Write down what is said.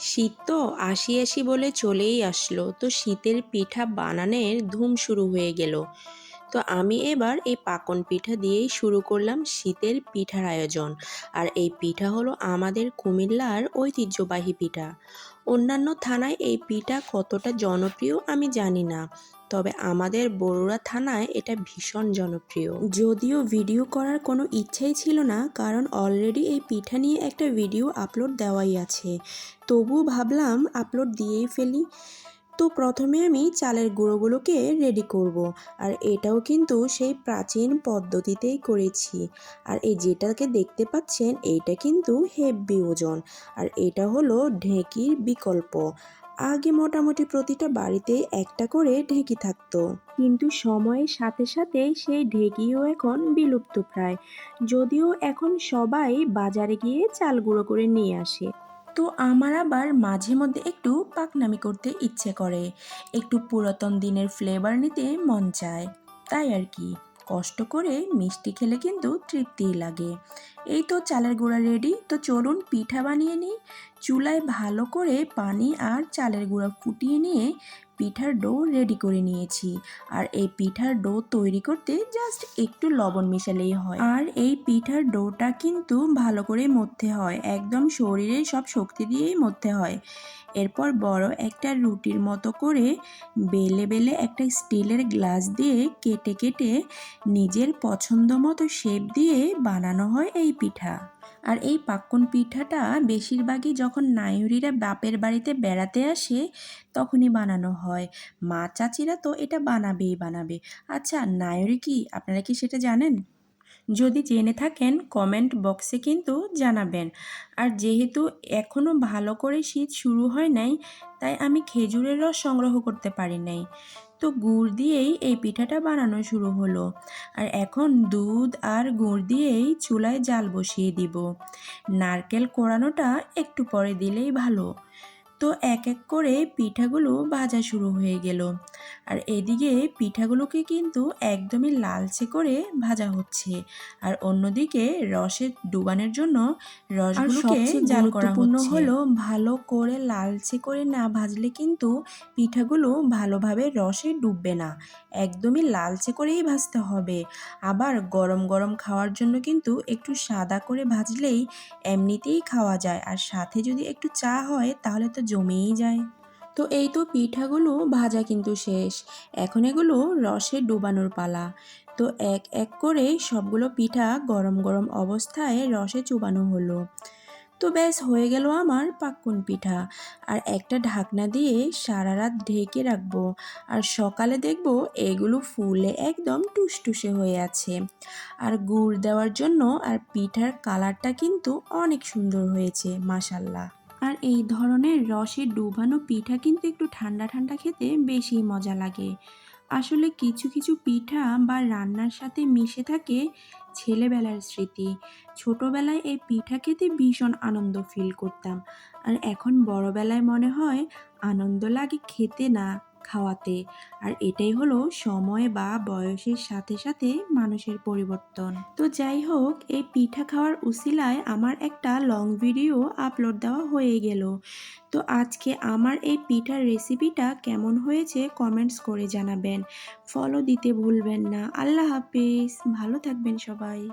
শীত তো আসি আসি বলে চলেই আসলো। তো শীতের পিঠা বানানোর ধুম শুরু হয়ে গেল। তো আমি এবার এই পাকন পিঠা দিয়েই শুরু করলাম শীতের পিঠার আয়োজন। আর এই পিঠা হলো আমাদের কুমিল্লার ঐতিহ্যবাহী পিঠা। অন্যান্য থানায় এই পিঠা কতটা জনপ্রিয় আমি জানি না, তবে আমাদের বড়ুড়া থানায় এটা ভীষণ জনপ্রিয়। যদিও ভিডিও করার কোনো ইচ্ছাই ছিল না, কারণ অলরেডি এই পিঠা নিয়ে একটা ভিডিও আপলোড দেওয়াই আছে। তবুও ভাবলাম আপলোড দিয়েই ফেলি। তো প্রথমে আমি চালের গুঁড়োগুলোকে রেডি করব। আর এটাও কিন্তু সেই প্রাচীন পদ্ধতিতেই করেছি। আর এই যেটাকে দেখতে পাচ্ছেন, এইটা কিন্তু হেভি ওজন। আর এটা হলো ঢেঁকির বিকল্প। আগে মোটামুটি প্রতিটা বাড়িতে একটা করে ঢেঁকি থাকতো। কিন্তু সময়ের সাথে সাথে সেই ঢেঁকিও এখন বিলুপ্ত প্রায় যদিও এখন সবাই বাজারে গিয়ে চাল গুঁড়ো করে নিয়ে আসে। তো আমার আবার মাঝে মধ্যে একটু পাকনামি করতে ইচ্ছে করে। একটু পুরাতন দিনের ফ্লেভার নিতে মন চায়। তাই আর কি, কষ্ট করে মিষ্টি খেলে কিন্তু তৃপ্তি লাগে। এই তো চালের গুঁড়া রেডি তো চলুন পিঠা বানিয়ে নিই। চুলায় ভালো করে পানি আর চালের গুঁড়া ফুটিয়ে নিয়ে পিঠার ডো রেডি করে নিয়েছি। আর এই পিঠার ডো তৈরি করতে জাস্ট একটু লবণ মিশালেই হয়। আর এই পিঠার ডোটা কিন্তু ভালো করে মধ্যে হয়। একদম শরীরে সব শক্তি দিয়েই মধ্যে হয়। এরপর বড় একটা রুটির মতো করে বেলে বেলে একটা স্টিলের গ্লাস দিয়ে কেটে কেটে নিজের পছন্দ মতো শেপ দিয়ে বানানো হয় এই পিঠা। আর এই পাক্কন পিঠাটা বেশিরভাগই যখন নায়ুরিরা বাপের বাড়িতে বেড়াতে আসে, তখনই বানানো হয়। মা চাচিরা তো এটা বানাবেই বানাবে। আচ্ছা নায়ুরি কি? আপনারা কি সেটা জানেন? যদি জেনে থাকেন, কমেন্ট বক্সে কিন্তু জানাবেন। আর যেহেতু এখনও ভালো করে শীত শুরু হয় নাই, তাই আমি খেজুরের রস সংগ্রহ করতে পারি নাই। তো গুড় দিয়েই এই পিঠাটা বানানো শুরু হলো। আর এখন দুধ আর গুড় দিয়েই চুলায় জাল বসিয়ে দিব। নারকেল কোড়ানোটা একটু পরে দিলেই ভালো। তো এক এক করে পিঠাগুলো ভাজা শুরু হয়ে গেল। আর এদিকে পিঠাগুলোকে কিন্তু একদমই লালচে করে ভাজা হচ্ছে। আর অন্যদিকে রসে ডুবানোর জন্য রসগুলোকে জাল করা হলো ভালো করে লালচে করে না ভাজলে কিন্তু পিঠাগুলো ভালোভাবে রসে ডুববে না। একদমই লালচে করেই ভাজতে হবে। আবার গরম গরম খাওয়ার জন্য কিন্তু একটু সাদা করে ভাজলেই এমনিতেই খাওয়া যায়। আর সাথে যদি একটু চা হয় তাহলে তো জমেই যায়। তো এই তো পিঠাগুলো, ভাজা কিন্তু শেষ। এখন এগুলো রসে ডুবানোর পালা। তো এক এক করে সবগুলো পিঠা গরম গরম অবস্থায় রসে চুবানো হলো। তো ব্যাস, হয়ে গেল আমার পাক্কুন পিঠা। আর একটা ঢাকনা দিয়ে সারা রাত ঢেকে রাখব। আর সকালে দেখব এগুলো ফুলে একদম টুসটুসে হয়ে আছে। আর গুড় দেওয়ার জন্য আর পিঠার কালারটা কিন্তু অনেক সুন্দর হয়েছে মাসাল্লাহ আর এই ধরনের রসে ডুবানো পিঠা কিন্তু একটু ঠান্ডা ঠান্ডা খেতে বেশি মজা লাগে। আসলে কিছু কিছু পিঠা বা রান্নার সাথে মিশে থাকে ছেলেবেলার স্মৃতি। ছোটোবেলায় এই পিঠা খেতে ভীষণ আনন্দ ফিল করতাম। আর এখন বড়বেলায় মনে হয় আনন্দ লাগে খেতে না। খাওয়াতে। আর এটাই হলো সময় বা বয়সের সাথে সাথে মানুষের পরিবর্তন। তো যাই হোক, এই পিঠা খাওয়ার উসিলায় আমার একটা লং ভিডিও আপলোড দেওয়া হয়ে গেল। তো আজকে আমার এই পিঠার রেসিপিটা কেমন হয়েছে কমেন্টস করে জানাবেন। ফলো দিতে ভুলবেন না। আল্লাহ হাফিজ। ভালো থাকবেন সবাই।